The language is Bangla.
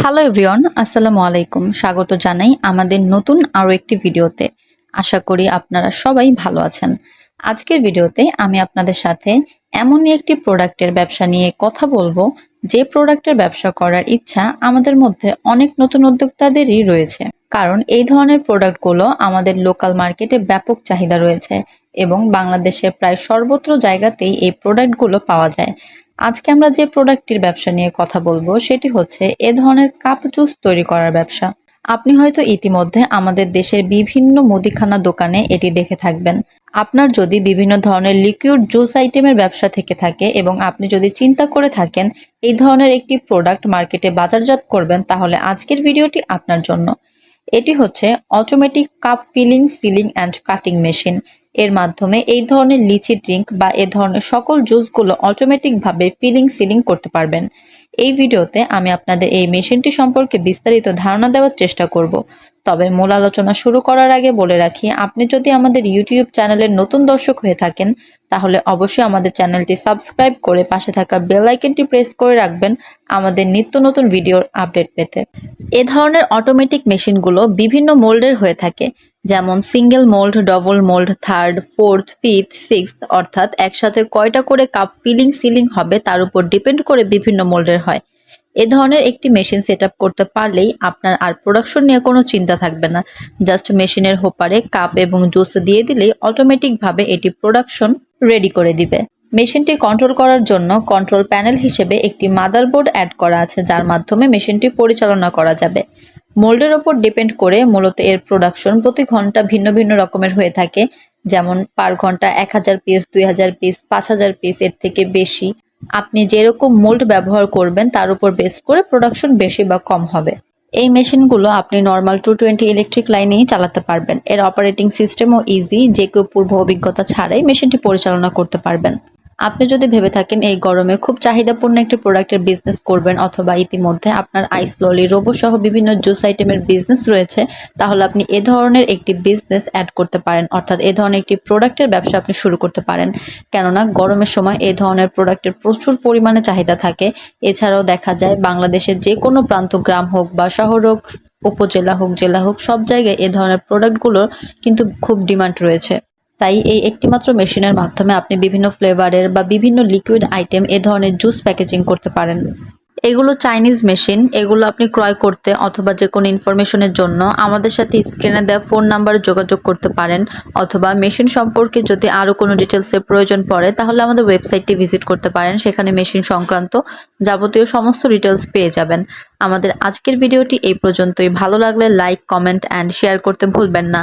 হ্যালো এভরিওয়ান আসসালামু আলাইকুম। স্বাগত জানাই আমাদের নতুন আরও একটি ভিডিওতে। আশা করি আপনারা সবাই ভালো আছেন। আজকের ভিডিওতে আমি আপনাদের সাথে এমনই একটি প্রোডাক্টের ব্যবসা নিয়ে কথা বলব। যে প্রোডাক্টের ব্যবসা করার ইচ্ছা আমাদের মধ্যে অনেক নতুন উদ্যোক্তাদেরই রয়েছে। কারণ এই ধরনের প্রোডাক্টগুলো আমাদের লোকাল মার্কেটে ব্যাপক চাহিদা রয়েছে এবং বাংলাদেশের প্রায় সর্বত্র জায়গাতেই এই প্রোডাক্টগুলো পাওয়া যায়। আজকে আমরা যে প্রোডাক্টটির ব্যবসা নিয়ে কথা বলব, সেটি হচ্ছে এ ধরনের কাপ জুস তৈরি করার ব্যবসা। আপনি হয়তো ইতিমধ্যে আমাদের দেশের বিভিন্ন মুদিখানা দোকানে এটি দেখে থাকবেন। আপনার যদি বিভিন্ন ধরনের লিকুইড জুস আইটেমের ব্যবসা থেকে থাকে এবং আপনি যদি চিন্তা করে থাকেন, এই ধরনের একটি প্রোডাক্ট মার্কেটে বাজারজাত করবেন, তাহলে আজকের ভিডিওটি আপনার জন্য। এটি হচ্ছে automatic cup filling sealing and cutting machine এর মাধ্যমে এই ধরনের লিচি ড্রিঙ্ক বা এ ধরনের সকল জুসগুলো অটোমেটিকভাবে ফিলিং সিলিং করতে পারবেন। এই ভিডিওতে আমি আপনাদের এই মেশিনটি সম্পর্কে বিস্তারিত ধারণা দেওয়ার চেষ্টা করব। তবে মূল আলোচনা শুরু করার আগে বলে রাখি, আপনি যদি আমাদের ইউটিউব চ্যানেলের নতুন দর্শক হয়ে থাকেন, তাহলে অবশ্যই আমাদের চ্যানেলটি সাবস্ক্রাইব করে পাশে থাকা বেল আইকনটি প্রেস করে রাখবেন আমাদের নিত্য নতুন ভিডিওর আপডেট পেতে। এ ধরনের অটোমেটিক মেশিনগুলো বিভিন্ন মোল্ডের হয়ে থাকে। যেমন single mould double mould third fourth fifth six অর্থাৎ একসাথে কয়টা করে কাপ ফিলিং সিলিং হবে তার উপর ডিপেন্ড করে বিভিন্ন মোল্ডের হয়। এ ধরনের একটি মেশিন সেট করতে পারলেই আপনার আর প্রোডাকশন নিয়ে কোনো চিন্তা থাকবে না। জাস্ট মেশিনের হোপারে কাপ এবং জুস দিয়ে দিলেই অটোমেটিকভাবে এটি প্রোডাকশন রেডি করে দিবে। মেশিনটি কন্ট্রোল করার জন্য কন্ট্রোল প্যানেল হিসেবে একটি মাদারবোর্ড অ্যাড করা আছে, যার মাধ্যমে মেশিনটি পরিচালনা করা যাবে। মোল্ডের ওপর ডিপেন্ড করে মূলত এর প্রোডাকশন। প্রতি ঘণ্টা ভিন্ন ভিন্ন রকমের হয়ে থাকে। যেমন পার ঘণ্টা এক হাজার পিস, দুই হাজার পিস, পাঁচ হাজার পিস, এর থেকে বেশি। আপনি যেরকম মোল্ড ব্যবহার করবেন, তার উপর বেস করে প্রোডাকশন বেশি বা কম হবে। এই মেশিনগুলো আপনি নর্মাল টু টোয়েন্টি ইলেকট্রিক লাইনেই চালাতে পারবেন। এর অপারেটিং সিস্টেমও ইজি যে কেউ পূর্ব অভিজ্ঞতা ছাড়াই মেশিনটি পরিচালনা করতে পারবেন। আপনি যদি ভেবে থাকেন এই গরমে খুব চাহিদাপূর্ণ একটি প্রোডাক্টের বিজনেস করবেন অথবা ইতিমধ্যে আপনার আইস ললি সহ বিভিন্ন জুস আইটেমের বিজনেস রয়েছে, তাহলে আপনি এ ধরনের একটি বিজনেস অ্যাড করতে পারেন। অর্থাৎ এ ধরনের একটি প্রোডাক্টের ব্যবসা আপনি শুরু করতে পারেন। কেননা গরমের সময় এ ধরনের প্রোডাক্টের প্রচুর পরিমাণে চাহিদা থাকে। এছাড়াও দেখা যায় বাংলাদেশের যে কোনো প্রান্ত, গ্রাম হোক বা শহর হোক, উপজেলা হোক, জেলা হোক, সব জায়গায় এ ধরনের প্রোডাক্টগুলোর কিন্তু খুব ডিমান্ড রয়েছে। তাই এই একটিমাত্র মেশিনের মাধ্যমে আপনি বিভিন্ন ফ্লেভারের বা বিভিন্ন লিকুইড আইটেম এ ধরনের জুস প্যাকেজিং করতে পারেন। এগুলো চাইনিজ মেশিন, এগুলো আপনি ক্রয় করতে অথবা যে কোনো ইনফরমেশনের জন্য আমাদের সাথে স্ক্রিনে দেওয়া ফোন নাম্বারে যোগাযোগ করতে পারেন অথবা মেশিন সম্পর্কে যদি আরও কোনো ডিটেলসের প্রয়োজন পড়ে, তাহলে আমাদের ওয়েবসাইটটি ভিজিট করতে পারেন। সেখানে মেশিন সংক্রান্ত যাবতীয় সমস্ত ডিটেলস পেয়ে যাবেন। আমাদের আজকের ভিডিওটি এই পর্যন্তই। ভালো লাগলে লাইক, কমেন্ট, অ্যান্ড শেয়ার করতে ভুলবেন না।